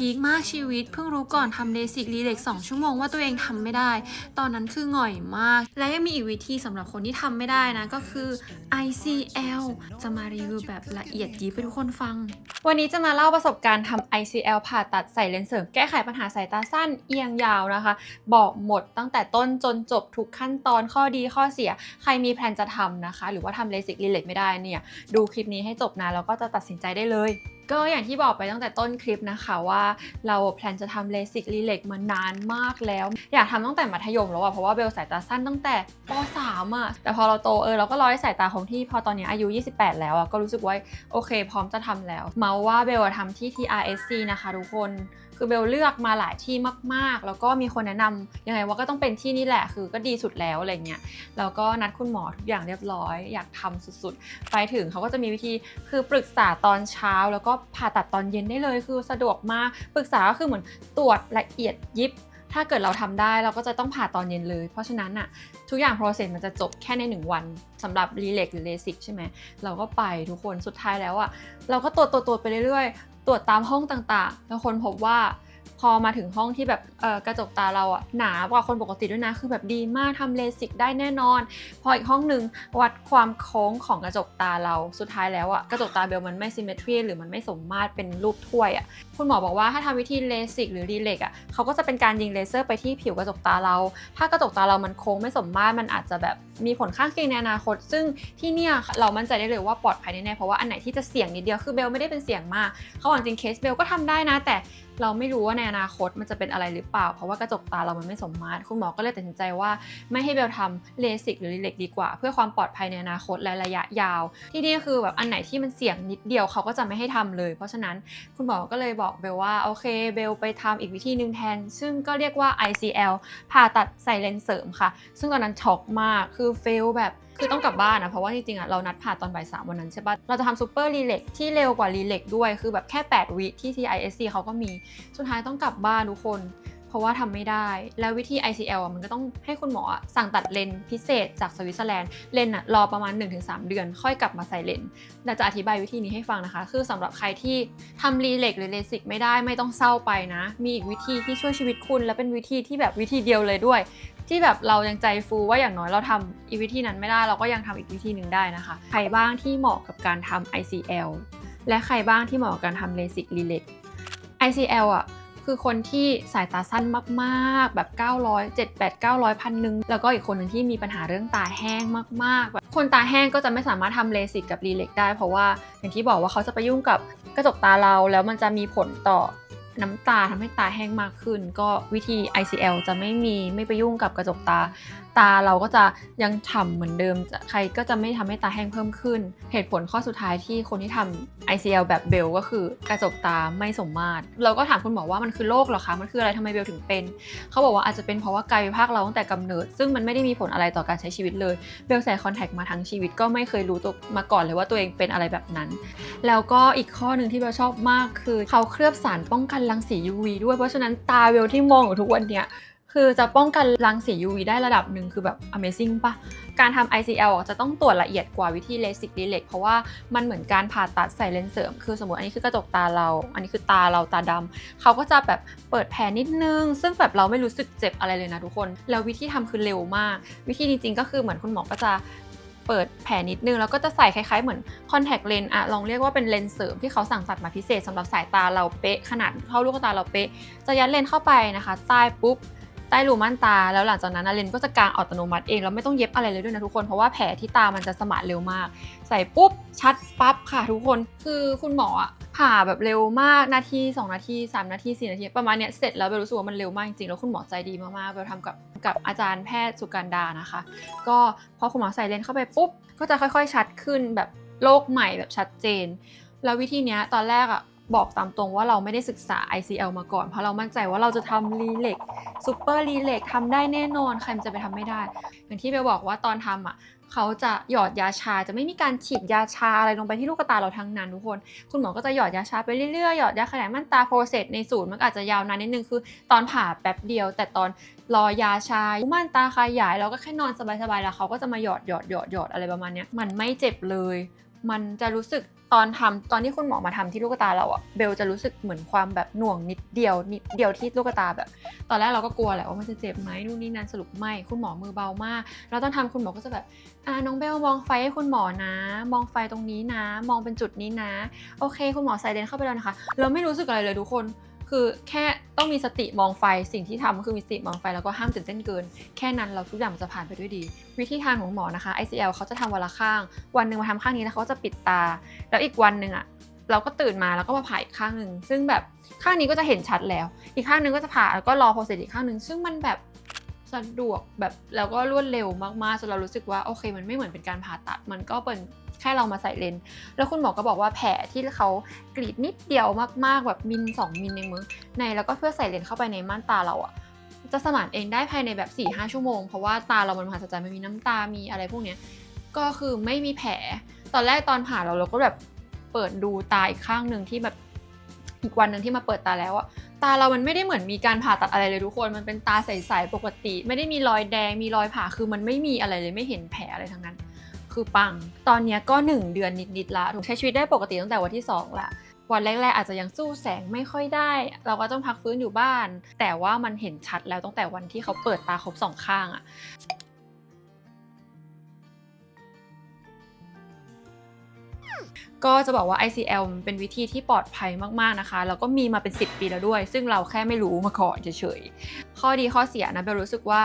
พีคมากชีวิต เพิ่งรู้ก่อนทำเลสิกรีเล็ก2ชั่วโมงว่าตัวเองทำไม่ได้ ตอนนั้นคือหง่อยมาก และยังมีอีกวิธีสำหรับคนที่ทำไม่ได้นะ ก็คือ ICL จะมารีวิวแบบละเอียดยิบให้ทุกคนฟัง วันนี้จะมาเล่าประสบการณ์ทำ ICL ผ่าตัดใส่เลนส์เสริมแก้ไขปัญหาสายตาสั้นเอียงยาวนะคะ บอกหมดตั้งแต่ต้นจนจบทุกขั้นตอนข้อดีข้อเสีย ใครมีแพลนจะทำนะคะ หรือว่าทำเลสิกรีเล็กไม่ได้เนี่ยดูคลิปนี้ให้จบนะแล้วก็จะตัดสินใจได้เลย ก็อย่างที่บอกไปตั้งแต่ต้นคลิปนะคะว่าเราแพลนจะทำเลสิกรีเล็กมานานมากแล้ว อยากทำตั้งแต่มัธยมแล้วอะเพราะว่าเบลสายตาสั้นตั้งแต่ป .3 อะแต่พอเราโตเออเราก็ร้อยสายตาคงที่พอตอนนี้อายุ 28 แล้วอะก็รู้สึกว่าโอเค พร้อมจะทำแล้ว เมาว่าเบลทำที่ TRSC นะคะทุกคนคือเบลเลือกมาหลายที่มาก ๆ แล้วก็มีคนแนะนำยังไงว่าก็ต้องเป็นที่นี่แหละ คือก็ดีสุดแล้วอะไรเงี้ย แล้วก็นัดคุณหมอทุกอย่างเรียบร้อย อยากทำสุด ๆ ไปถึงเขาก็จะมีวิธีคือปรึกษาตอนเช้าแล้วก็ผ่าตัดตอนเย็นได้เลยคือสะดวกมากปรึกษาก็คือเหมือนตรวจละเอียดยิบ ถ้าเกิดเราทำได้เราก็จะต้องผ่าตอนเย็นเลย เพราะฉะนั้นอะทุกอย่างโปรเซสมันจะจบแค่ใน 1 วันสำหรับรีเล็กหรือเลสิกใช่ไหมเราก็ไปทุกคนสุดท้ายแล้วอะเราก็ตรวจตรวจตรวจไปเรื่อยๆ ตรวจตามห้องต่างๆ แล้วคนพบว่า พอมาถึงห้องที่แบบกระจกตาเราอะหนากว่าคนปกติด้วยนะ คือแบบดีมากทำเลสิกได้แน่นอน พออีกห้องหนึ่งวัดความโค้งของกระจกตาเราสุดท้ายแล้วอะกระจกตาเบลมันไม่ซิมเมทรีหรือมันไม่สมมาตรเป็นรูปถ้วยอะคุณหมอบอกว่าถ้าทำวิธีเลสิกหรือรีเล็กอะเขาก็จะเป็นการยิงเลเซอร์ไปที่ผิวกระจกตาเรา ถ้ากระจกตาเรามันโค้งไม่สมมาตรมันอาจจะแบบ มีผลข้างเคียงในอนาคต ซึ่งที่เนี่ยเรามั่นใจได้เลยว่าปลอดภัยแน่ๆเพราะว่าอันไหนที่จะเสี่ยงนิดเดียวคือเบลไม่ได้เป็นเสี่ยงมากเขาบอกจริงเคสเบลก็ทำได้นะ แต่เราไม่รู้ว่าในอนาคตมันจะเป็นอะไรหรือเปล่า เพราะว่ากระจกตาเรามันไม่สมมาตรคุณหมอก็เลยตัดสินใจว่าไม่ให้เบลทำเลสิกหรือรีเล็กดีกว่า เพื่อความปลอดภัยในอนาคตและระยะยาว ที่นี่คือแบบอันไหนที่มันเสี่ยงนิดเดียวเขาก็จะไม่ให้ทำเลย เพราะฉะนั้นคุณหมอก็เลยบอกเบลว่าโอเคเบลไปทำอีกวิธีหนึ่งแทน ซึ่งก็เรียกว่า ICL ผ่าตัดใส่เลนส์เสริมค่ะ ซึ่งตอนนั้นช็อกมากคือเฟลแบบคือต้องกลับบ้านนะเพราะว่าจริงๆอะเรานัดผ่าตอนบ่ายสามวันนั้นใช่ปะเราจะทำซูเปอร์รีเล็กที่เร็วกว่ารีเล็กด้วยคือแบบแค่ 8 วิที่ TISC เขาก็มีสุดท้ายต้องกลับบ้านทุกคน เพราะว่าทำไม่ได้ แล้ววิธี ICL อะมันก็ต้องให้คุณหมออะสั่งตัดเลนส์พิเศษจากสวิตเซอร์แลนด์ เลนส์อะรอประมาณ 1-3 เดือน ค่อยกลับมาใส่เลนส์เราจะอธิบายวิธีนี้ให้ฟังนะคะ คือสำหรับใครที่ทำรีเล็กหรือเลสิกไม่ได้ไม่ต้องเศร้าไปนะ มีอีกวิธีที่ช่วยชีวิตคุณ และเป็นวิธีที่แบบวิธีเดียวเลยด้วย ที่แบบเรายังใจฟูว่าอย่างน้อยเราทำอีกวิธีนั้นไม่ได้ เราก็ยังทำอีกวิธีหนึ่งได้นะคะ ใครบ้างที่เหมาะกับการทำ ICL และใครบ้างที่เหมาะกับการทำเลสิกรีเล็ก ICL อะ คือคนที่สายตาสั้นมากๆ แบบ 900 7 8 900พันหนึ่งแล้วก็อีกคนหนึ่งที่มีปัญหาเรื่องตาแห้งมากๆแบบคนตาแห้งก็จะไม่สามารถทำเลสิกกับรีเล็กได้ เพราะว่าอย่างที่บอกว่าเขาจะไปยุ่งกับกระจกตาเราแล้วมันจะมีผลต่อน้ำตาทำให้ตาแห้งมากขึ้น ก็วิธี ICL จะไม่มีไม่ไปยุ่งกับกระจกตาตาเราก็จะยังฉ่ำเหมือนเดิมใครก็จะไม่ทำให้ตาแห้งเพิ่มขึ้น เหตุผลข้อสุดท้ายที่คนที่ทำ ICL แบบเบลก็คือกระจกตาไม่สมมาตร เราก็ถามคุณหมอว่ามันคือโรคหรอคะ มันคืออะไรทำไมเบลถึงเป็น เขาบอกว่าอาจจะเป็นเพราะว่ากายวิภาคเราตั้งแต่กำเนิด ซึ่งมันไม่ได้มีผลอะไรต่อการใช้ชีวิตเลย เบลใส่คอนแทคมาทั้งชีวิตก็ไม่เคยรู้ตัวมาก่อนเลยว่าตัวเองเป็นอะไรแบบนั้น แล้วก็อีกข้อหนึ่งที่เบลชอบมากคือเขาเคลือบสารป้องกันรังสี UV ด้วย เพราะฉะนั้นตาเบลที่มองอยู่ทุกวันเนี้ย คือจะป้องกันรังสี UV ได้ระดับหนึ่งคือแบบ Amazing ปะการทำ ICL จะต้องตรวจละเอียดกว่าวิธีเลสิกรีเล็กเพราะว่ามันเหมือนการผ่าตัดใส่เลนส์เสริม คือสมมติอันนี้คือกระจกตาเรา อันนี้คือตาเราตาดำ เขาก็จะแบบเปิดแผลนิดนึง ซึ่งแบบเราไม่รู้สึกเจ็บอะไรเลยนะทุกคน แล้ววิธีทำคือเร็วมาก วิธีจริงๆก็คือเหมือนคุณหมอก็จะเปิดแผลนิดนึง แล้วก็จะใส่คล้ายๆเหมือนคอนแทคเลนส์อะลองเรียกว่าเป็นเลนส์เสริมที่เขาสั่งตัดมาพิเศษสำหรับสายตาเราเป๊ะขนาดเท่าลูกตาเราเป๊ะจะยัดเลนส์เข้าไปนะคะใต้ปุ๊บ ใต้รูม่านตา แล้วหลังจากนั้นนะเลนส์ก็จะกางอัตโนมัติเองแล้วไม่ต้องเย็บอะไรเลยด้วยนะทุกคน เพราะว่าแผลที่ตามันจะสมานเร็วมาก ใส่ปุ๊บชัดปั๊บค่ะทุกคน คือคุณหมออะผ่าแบบเร็วมากนาที 2 นาที 3 นาที 4 นาที ประมาณเนี้ยเสร็จแล้วเบลรู้สึกว่ามันเร็วมากจริงๆแล้วคุณหมอใจดีมากๆเบลทำกับกับอาจารย์แพทย์สุกันดานะคะ ก็พอคุณหมอใส่เลนส์เข้าไปปุ๊บก็จะค่อยๆ ชัดขึ้นแบบโลกใหม่แบบชัดเจน แล้ววิธีเนี้ยตอนแรกอะ บอกตามตรงว่าเราไม่ได้ศึกษา ICL มาก่อน เพราะเรามั่นใจว่าเราจะทำรีเล็กซูเปอร์รีเล็กทำได้แน่นอน ใครมันจะไปทำไม่ได้ อย่างที่เบลบอกว่าตอนทำอะเขาจะหยอดยาชาจะไม่มีการฉีดยาชาอะไรลงไปที่ลูกตาเราทั้งนั้นทุกคน คุณหมอก็จะหยอดยาชาไปเรื่อยๆ หยอดยาขยายม่านตาโปรเซสในศูนย์มันอาจจะยาวนานนิดนึงคือ ตอนผ่าแป๊บเดียว แต่ตอนรอยาชาม่านตาขยายเราก็แค่นอนสบายๆแล้วเขาก็จะมาหยอดหยอดหยอดหยอดอะไรประมาณนี้มันไม่เจ็บเลย มันจะรู้สึก ตอนทำตอนที่คุณหมอมาทำที่ลูกตาเราอะเบลจะรู้สึกเหมือนความแบบหน่วงนิดเดียวนิดเดียวที่ลูกตาแบบ ตอนแรกเราก็กลัวแหละว่ามันจะเจ็บไหมนู่นนี่นั่นสรุปไม่คุณหมอมือเบามาก เราต้องทำคุณหมอก็จะแบบอ่าน้องเบลมองไฟให้คุณหมอนะ มองไฟตรงนี้นะ มองเป็นจุดนี้นะ โอเค คุณหมอใส่เลนเข้าไปแล้วนะคะ เราไม่รู้สึกอะไรเลยทุกคน คือแค่ต้องมีสติมองไฟสิ่งที่ทำก็คือมีสติมองไฟแล้วก็ห้ามตื่นเต้นเกิน แค่นั้นเราทุกอย่างมันจะผ่านไปด้วยดี วิธีทานของหมอนะคะ ICL เขาจะทำวันละข้าง วันหนึ่งมาทำข้างนี้แล้วเขาจะปิดตา แล้วอีกวันหนึ่งอะเราก็ตื่นมาแล้วก็มาผ่าอีกข้างหนึ่งซึ่งแบบข้างนี้ก็จะเห็นชัดแล้ว อีกข้างหนึ่งก็จะผ่าแล้วก็รอโปรเซสอีกข้างหนึ่งซึ่งมันแบบสะดวกแบบแล้วก็รวดเร็วมากๆจนเรารู้สึกว่าโอเค มันไม่เหมือนเป็นการผ่าตัด มันก็เป็น แค่เรามาใส่เลนส์แล้วคุณหมอก็บอกว่าแผลที่เขากรีดนิดเดียวมากๆแบบมิลสองมิลในมือในแล้วก็เพื่อใส่เลนส์เข้าไปในม่านตาเราอะจะสมานเองได้ภายในแบบ4ี่ห้าชั่วโมง เพราะว่าตาเรามันมหัศจรรย์มันมีน้ำตามีอะไรพวกเนี้ยก็คือไม่มีแผล ตอนแรกตอนผ่าเราเราก็แบบเปิดดูตาอีกข้างหนึ่งที่แบบอีกวันหนึ่งที่มาเปิดตาแล้วอะตาเรามันไม่ได้เหมือนมีการผ่าตัดอะไรเลยทุกคน มันเป็นตาใสๆปกติ ไม่ได้มีรอยแดง มีรอยผ่า คือมันไม่มีอะไรเลย ไม่เห็นแผลอะไรทั้งนั้น คือปัง ตอนนี้ก็ 1 เดือนนิดๆละถูกใช้ชีวิตได้ปกติตั้งแต่วันที่ 2 ละ วันแรกๆอาจจะยังสู้แสงไม่ค่อยได้ เราก็ต้องพักฟื้นอยู่บ้าน แต่ว่ามันเห็นชัดแล้วตั้งแต่วันที่เขาเปิดตาครบสองข้างอะก็จะบอกว่า ICL เป็นวิธีที่ปลอดภัยมากๆนะคะ แล้วก็มีมาเป็น 10 ปีแล้วด้วย ซึ่งเราแค่ไม่รู้มาก่อนเฉยๆ ข้อดีข้อเสียนะเบลรู้สึกว่า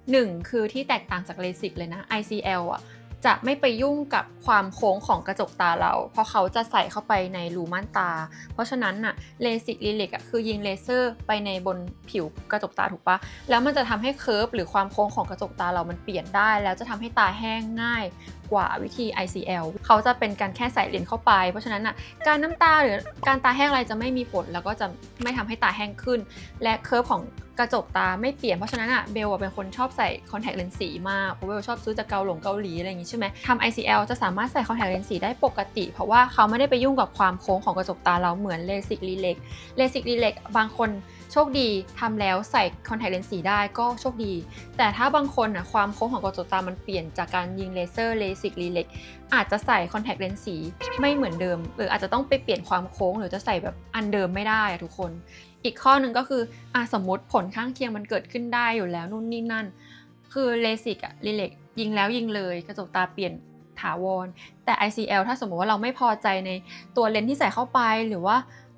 1 คือที่แตกต่างจากเลสิกเลยนะ ICL อะ จะไม่ไปยุ่งกับความโค้งของกระจกตาเรา เพราะเขาจะใส่เข้าไปในรูม่านตา เพราะฉะนั้นน่ะเลสิกลิลิกอะคือยิงเลเซอร์ไปในบนผิวกระจกตาถูกปะแล้วมันจะทำให้เคิร์ฟหรือความโค้งของกระจกตาเรามันเปลี่ยนได้ แล้วจะทำให้ตาแห้งง่ายกว่าวิธี ICL เขาจะเป็นการแค่ใส่เลนเข้าไป เพราะฉะนั้นน่ะการน้ำตาหรือการตาแห้งอะไรจะไม่มีผลแล้วก็จะไม่ทำให้ตาแห้งขึ้น และเคิร์ฟของ กระจกตาไม่เปลี่ยนเพราะฉะนั้นอะเบลเป็นคนชอบใส่คอนแทคเลนส์สีมากเพราะเบลชอบซื้อจากเกาหลงเกาหลีอะไรอย่างงี้ใช่ไหมทำ ICL จะสามารถใส่คอนแทคเลนส์สีได้ปกติ เพราะว่าเขาไม่ได้ไปยุ่งกับความโค้งของกระจกตาเราเหมือนเลสิกรีเล็กเลสิกรีเล็กบางคน โชคดีทำแล้วใส่คอนแทคเลนส์สีได้ก็โชคดี แต่ถ้าบางคนอะความโค้งของกระจกตามันเปลี่ยนจากการยิงเลเซอร์เลสิกรีเล็กอาจจะใส่คอนแทคเลนส์สีไม่เหมือนเดิม หรืออาจจะต้องไปเปลี่ยนความโค้ง หรือจะใส่แบบอันเดิมไม่ได้อะทุกคน อีกข้อหนึ่งก็คืออสมมติผลข้างเคียงมันเกิดขึ้นได้อยู่แล้วนู่นนี่นั่น คือเลสิกอะลิเล็กยิงแล้วยิงเลยกระจกตาเปลี่ยนถาวร แต่ ICL ถ้าสมมติว่าเราไม่พอใจในตัวเลนส์ที่ใส่เข้าไปหรือว่า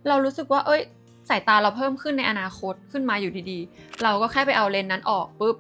เรารู้สึกว่าเอ้ย สายตาเราเพิ่มขึ้นในอนาคตขึ้นมาอยู่ดีๆ เราก็แค่ไปเอาเลนส์นั้นออกปุ๊บ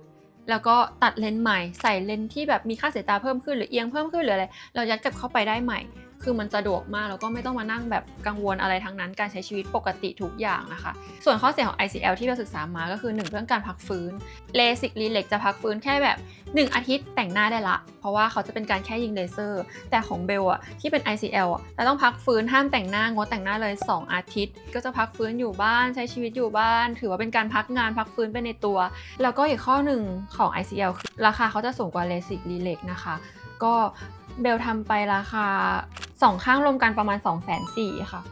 แล้วก็ตัดเลนส์ใหม่ ใส่เลนส์ที่แบบมีค่าสายตาเพิ่มขึ้นหรือเอียงเพิ่มขึ้นหรืออะไรเรายัดกลับเข้าไปได้ใหม่ คือมันสะดวกมากแล้วก็ไม่ต้องมานั่งแบบกังวลอะไรทั้งนั้น การใช้ชีวิตปกติทุกอย่างนะคะ ส่วนข้อเสียของ ICL ที่เราศึกษามาก็คือ 1 เรื่องการพักฟื้นเลสิกรีเล็กจะพักฟื้นแค่แบบ 1 อาทิตย์แต่งหน้าได้ละ เพราะว่าเขาจะเป็นการแค่ยิงเลเซอร์ แต่ของเบลอะที่เป็น ICL อะเราต้องพักฟื้นห้ามแต่งหน้างดแต่งหน้าเลย 2 อาทิตย์ ก็จะพักฟื้นอยู่บ้านใช้ชีวิตอยู่บ้าน ถือว่าเป็นการพักงานพักฟื้นไปในตัว แล้วก็อีกข้อหนึ่งของ ICL คือราคาเขาจะสูงกว่าเลสิกรีเล็กนะคะ ก็เบลทำไปราคา 2ข้างรวมกันประมาณ 2 4 0 0 0ค่ะ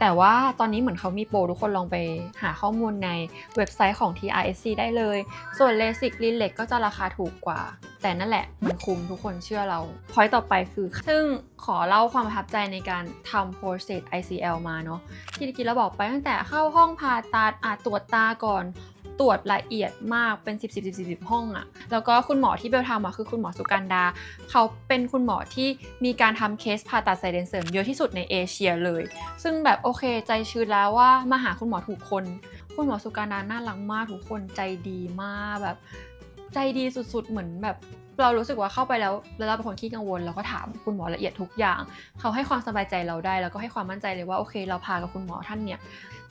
แต่ว่าตอนนี้เหมือนเขามีโปรทุกคนลองไปหาข้อมูลในเว็บไซต์ของ TRSC ได้เลย ส่วน LASIK l i l e c ก็จะราคาถูกกว่า แต่นั่นแหละมันคุ้มทุกคนเชื่อเราพอยต่อไปคือ ซึ่งขอเล่าความประทับใจในการทำ process ICL มาเนาะที่ตะกี้เราบอกไปตั้งแต่เข้าห้องผ่าตัดอาตรวจตาก่อน ตรวจละเอียดมากเป็น 10 10 10 10 ห้องอะแล้วก็คุณหมอที่เบลทำอะคือคุณหมอสุกันดา เขาเป็นคุณหมอที่มีการทำเคสผ่าตัดไซเดนเสริมเยอะที่สุดในเอเชียเลย ซึ่งแบบโอเคใจชื้นแล้วว่ามาหาคุณหมอถูกคน คุณหมอสุการดาน่ารักมากทุกคนใจดีมากแบบ ใจดีสุดๆเหมือนแบบ เรารู้สึกว่าเข้าไปแล้วแล้วเราเป็นคนขี้กังวล เราก็ถามคุณหมอละเอียดทุกอย่าง เขาให้ความสบายใจเราได้ แล้วก็ให้ความมั่นใจเลยว่าโอเค เราพากับคุณหมอท่านเนี่ย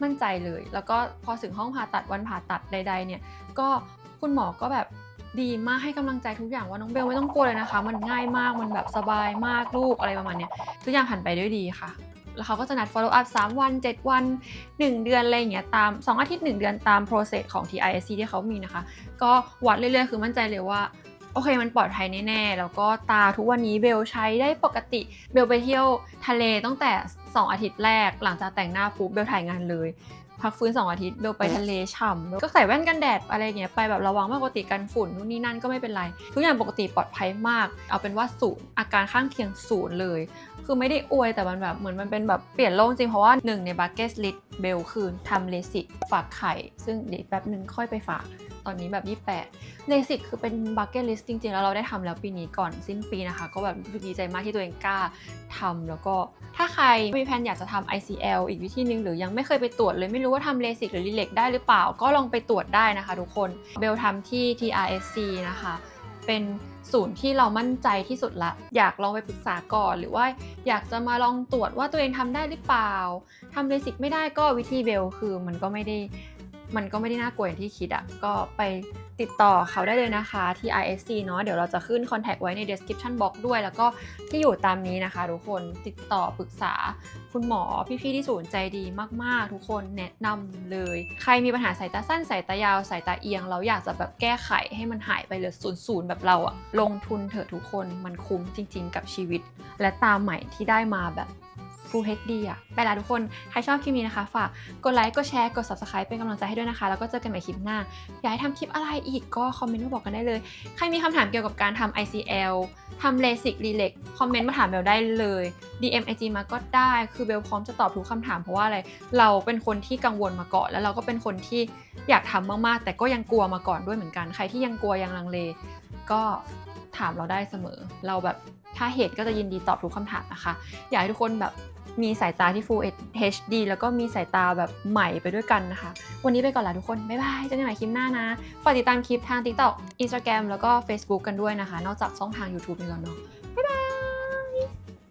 มั่นใจเลย แล้วก็พอถึงห้องผ่าตัดวันผ่าตัดใด ๆ เนี่ยก็คุณหมอก็แบบดีมากให้กำลังใจทุกอย่างว่าน้องเบลไม่ต้องกลัวเลยนะคะ มันง่ายมากมันแบบสบายมากลูกอะไรประมาณเนี้ยทุกอย่างผ่านไปด้วยดีค่ะ แล้วเขาก็จะนัด follow up 3 วัน 7 วัน 1 เดือนอะไรอย่างเงี้ยตาม 2 อาทิตย์ 1 เดือนตาม process ของ TISC ที่เขามีนะคะ ก็วัดเรื่อยๆ คือมั่นใจเลยว่า โอเคมันปลอดภัยแน่ๆ แล้วก็ตาทุกวันนี้เบลใช้ได้ปกติ เบลไปเที่ยวทะเลตั้งแต่ 2 อาทิตย์แรก หลังจากแต่งหน้าปุ๊บเบลถ่ายงานเลย พักฟื้นสองอาทิตย์เบลไปทะเลฉ่ำก็ใส่แว่นกันแดดอะไรเงี้ยไปแบบระวังมากปกติกันฝุ่นนู่นนี่นั่นก็ไม่เป็นไร ทุกอย่างปกติปลอดภัยมาก เอาเป็นว่าศูนย์อาการข้างเคียงศูนย์เลย คือไม่ได้อวยแต่มันแบบเหมือนมันเป็นแบบเปลี่ยนโลกจริงเพราะว่าหนึ่งในบั c เก็ตลิสเบลคือทำเลสิกฝากไข่ ซึ่งเดี๋ยวแป๊บนึงค่อยไปฝาก ตอนนี้แบบ 28เลสิกคือเป็นบั c เก็ตลิสจริง ๆ แล้วเราได้ทำแล้วปีนี้ก่อนสิ้นปีนะคะ ก็แบบรู้สึกดีใจมากที่ตัวเองกล้าทำแล้วก็ถ้าใครมีแผนอยากจะทำ ICL อีกวิธีนึง หรือยังไม่เคยไปตรวจเลยไม่รู้ว่าทำเลสิกหรือรีเล็กได้หรือเปล่า ก็ลองไปตรวจได้นะคะ ทุกคนเบลทำที่ TRSC นะคะ เป็นศูนย์ที่เรามั่นใจที่สุดละ อยากลองไปปรึกษาก่อน หรือว่าอยากจะมาลองตรวจว่าตัวเองทำได้หรือเปล่าทำเบสิกไม่ได้ก็วิธีเบลคือมันก็ไม่ได้ มันก็ไม่ได้น่ากลัวอย่างที่คิดอะ่ะ ก็ไปติดต่อเขาได้เลยนะคะที่ ISC เนาะเดี๋ยวเราจะขึ้น contact ไว้ใน description box ด้วย แล้วก็ที่อยู่ตามนี้นะคะ ทุกคนติดต่อปรึกษาคุณหมอพี่ๆที่ศูนย์ใจดีมากๆ ทุกคนแนะนำเลย ใครมีปัญหาสายตาสั้นสายตายาวสายตาเอียง เราอยากจะแบบแก้ไขให้มันหายไปเลือศูนย์ศูนย์แบบเราอะลงทุนเถอะทุกคนมันคุ้มจริง ๆ กับชีวิต และตาใหม่ที่ได้มาแบบ Full HD อะไปละทุกคน ใครชอบคลิปนี้นะคะ ฝากกดไลค์ กดแชร์ กด subscribe เป็นกำลังใจให้ด้วยนะคะ แล้วก็เจอกันใหม่คลิปหน้า อยากให้ทำคลิปอะไรอีกก็คอมเมนต์มาบอกกันได้เลย ใครมีคำถามเกี่ยวกับการทำ ICL ทำ LASIK RELEX คอมเมนต์มาถามเบลได้เลย DM IG มาก็ได้ คือเบลพร้อมจะตอบทุกคำถามเพราะว่าอะไร เราเป็นคนที่กังวลมาก่อน แล้วเราก็เป็นคนที่อยากทำมากๆ แต่ก็ยังกลัวมาก่อนด้วยเหมือนกัน ใครที่ยังกลัวยังลังเล ก็ถามเราได้เสมอ เราแบบถ้าเหตุก็จะยินดีตอบทุกคำถามนะคะ อยากให้ทุกคนแบบ มีสายตาที่ Full HD แล้วก็มีสายตาแบบใหม่ไปด้วยกันนะคะ วันนี้ไปก่อนละทุกคน บ๊ายบายเจอกันใหม่คลิปหน้านะ ฝากติดตามคลิปทาง TikTok Instagram แล้วก็ Facebook กันด้วยนะคะ นอกจากช่องทาง YouTube นี่แล้วเนาะ